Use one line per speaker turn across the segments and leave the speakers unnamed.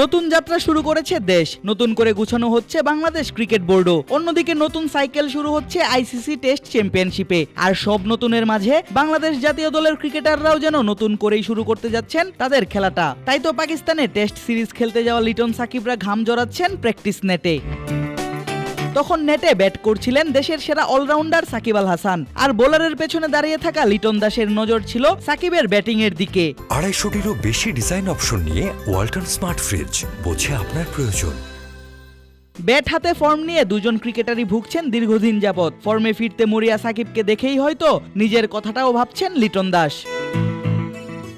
নতুন যাত্রা শুরু করেছে দেশ। নতুন করে গুছানো হচ্ছে বাংলাদেশ ক্রিকেট বোর্ডও। অন্যদিকে নতুন সাইকেল শুরু হচ্ছে আইসিসি টেস্ট চ্যাম্পিয়নশিপে। আর সব নতুনের মাঝে বাংলাদেশ জাতীয় দলের ক্রিকেটাররাও যেন নতুন করেই শুরু করতে যাচ্ছেন তাদের খেলাটা। তাই তো পাকিস্তানে টেস্ট সিরিজ খেলতে যাওয়া লিটন সাকিবরা ঘাম জড়াচ্ছেন প্র্যাকটিস নেটে। তখন নেটে ব্যাট করছিলেন দেশের সেরা অলরাউন্ডার সাকিব আল হাসান। আর বোলারের পেছনে দাঁড়িয়ে থাকা লিটন দাসের নজর ছিল সাকিবের ব্যাটিং এর দিকে।
আড়াইশোটিরও বেশি ডিজাইন অপশন নিয়ে ওয়ালটন স্মার্ট ফ্রিজ বোঝে আপনার প্রয়োজন।
ব্যাট হাতে ফর্ম নিয়ে দুজন ক্রিকেটারই ভুগছেন দীর্ঘদিন যাবৎ। ফর্মে ফিরতে মরিয়া সাকিবকে দেখেই হয়তো নিজের কথাটাও ভাবছেন লিটন দাস।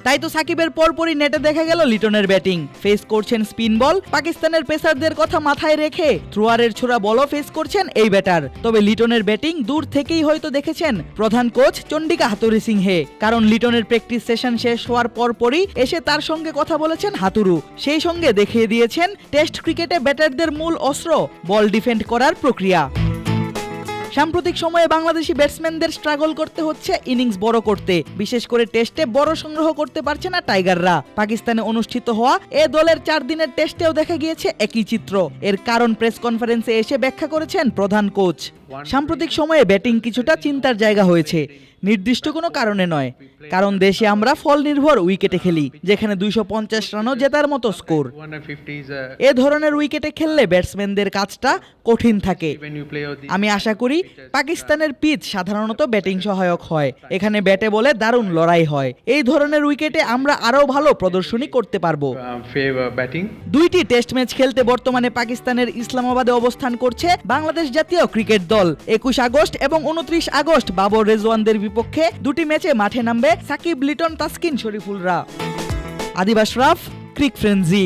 তাই তো সাকিবের পরপরই নেটে দেখা গেল লিটনের ব্যাটিং। ফেস করছেন স্পিন বল পাকিস্তানের পেসারদের কথা মাথায় রেখে থ্রোয়ারের ছোড়া বলও ফেস করছেন এই ব্যাটার তবে লিটনের ব্যাটিং দূর থেকেই হয়তো দেখেছেন প্রধান কোচ চন্ডিকা হাতুরি সিংহে। কারণ লিটনের প্র্যাকটিস সেশন শেষ হওয়ার পরপরই এসে তার সঙ্গে কথা বলেছেন হাতুরু। সেই সঙ্গে দেখিয়ে দিয়েছেন টেস্ট ক্রিকেটে ব্যাটারদের মূল অস্ত্র বল ডিফেন্ড করার প্রক্রিয়া। সাম্প্রতিক সময়ে বাংলাদেশি ব্যাটসম্যানদের স্ট্রাগল করতে হচ্ছে ইনিংস বড় করতে। বিশেষ করে টেস্টে বড় সংগ্রহ করতে পারছে না টাইগাররা। পাকিস্তানে অনুষ্ঠিত হওয়া এ দলের চার দিনের টেস্টেও দেখা গিয়েছে একই চিত্র। এর কারণ প্রেস কনফারেন্সে এসে ব্যাখ্যা করেছেন প্রধান কোচ সাম্প্রতিক সময়ে ব্যাটিং কিছুটা চিন্তার জায়গা হয়েছে। নির্দিষ্ট কোনো কারণে নয়। কারণ দেশে আমরা ফল নির্ভর উইকেটে খেলি যেখানে দুইশো পঞ্চাশ রানও জেতার মতো স্কোর।
150 is uh,
এ ধরনের উইকেটে খেললে ব্যাটসম্যানদের কাজটা কঠিন থাকে। আমি আশা করি পাকিস্তানের পিচ সাধারণত ব্যাটিং সহায়ক হয়। এখানে ব্যাটে বলে দারুণ লড়াই হয়। এই ধরনের উইকেটে আমরা আরও ভালো প্রদর্শনী করতে পারব।
Um.
দুইটি টেস্ট ম্যাচ খেলতে বর্তমানে পাকিস্তানের ইসলামাবাদে অবস্থান করছে বাংলাদেশ জাতীয় ক্রিকেট দল। একুশ আগস্ট এবং উনত্রিশ আগস্ট বাবর রেজওয়ানদের বিপক্ষে দুটি ম্যাচে মাঠে নামবে সাকিব লিটন, তাসকিন শরীফুলরা। আদিবাস রাফ, ক্রিক ফ্রেন্সি।